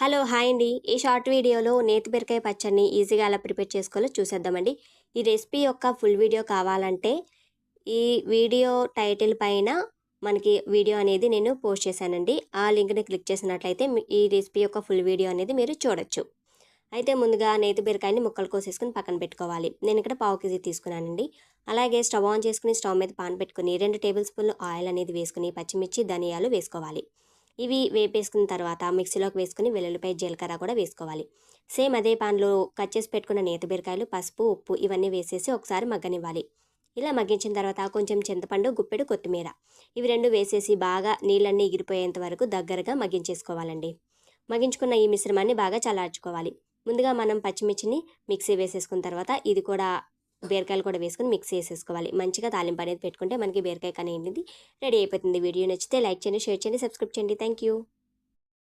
Hello hi అండి. ఈ short వీడియోలో నేతి బీరకాయ పచ్చడిని ఈజీగా ఎలా ప్రిపేర్ చేసుకోవాలో చూసేద్దామండి. ఈ రెసిపీ యొక్క ఫుల్ వీడియో కావాలంటే ఈ వీడియో టైటిల్ పైన మనకి వీడియో అనేది నేను పోస్ట్ చేశానండి. ఆ లింక్ని క్లిక్ చేసినట్లయితే ఈ రెసిపీ యొక్క ఫుల్ వీడియో అనేది మీరు చూడొచ్చు. అయితే ముందుగా నేతి బీరకాయని ముక్కలు కోసేసుకుని పక్కన పెట్టుకోవాలి. నేను ఇక్కడ పావు కేజీ తీసుకున్నానండి. అలాగే స్టవ్ ఆన్ చేసుకుని స్టవ్ మీద పాన్ పెట్టుకుని రెండు టేబుల్ స్పూన్లు ఆయిల్ అనేది వేసుకుని పచ్చిమిర్చి ధనియాలు వేసుకోవాలి. ఇవి వేపేసుకున్న తర్వాత మిక్సీలోకి వేసుకుని వెల్లుల్లిపాయ జీలకర్ర కూడా వేసుకోవాలి. సేమ్ అదే పాన్లో కట్ చేసి పెట్టుకున్న నేతి బీరకాయలు పసుపు ఉప్పు ఇవన్నీ వేసేసి ఒకసారి మగ్గనివ్వాలి. ఇలా మగ్గించిన తర్వాత కొంచెం చింతపండు గుప్పెడు కొత్తిమీర ఇవి రెండు వేసేసి బాగా నీళ్ళన్నీ ఎగిరిపోయేంత వరకు దగ్గరగా మగ్గించేసుకోవాలండి. మగ్గించుకున్న ఈ మిశ్రమాన్ని బాగా చల్లార్చుకోవాలి. ముందుగా మనం పచ్చిమిర్చిని మిక్సీ వేసేసుకున్న తర్వాత ఇది కూడా బీరకాయలు కూడా వేసుకుని మిక్స్ చేసేసుకోవాలి. మంచిగా తాలింపు అనేది పెట్టుకుంటే మనకి బీరకాయ కనేది రెడీ అయిపోతుంది. వీడియో నచ్చితే లైక్ చేయండి షేర్ చేయండి సబ్స్క్రైబ్ చేయండి. Thank you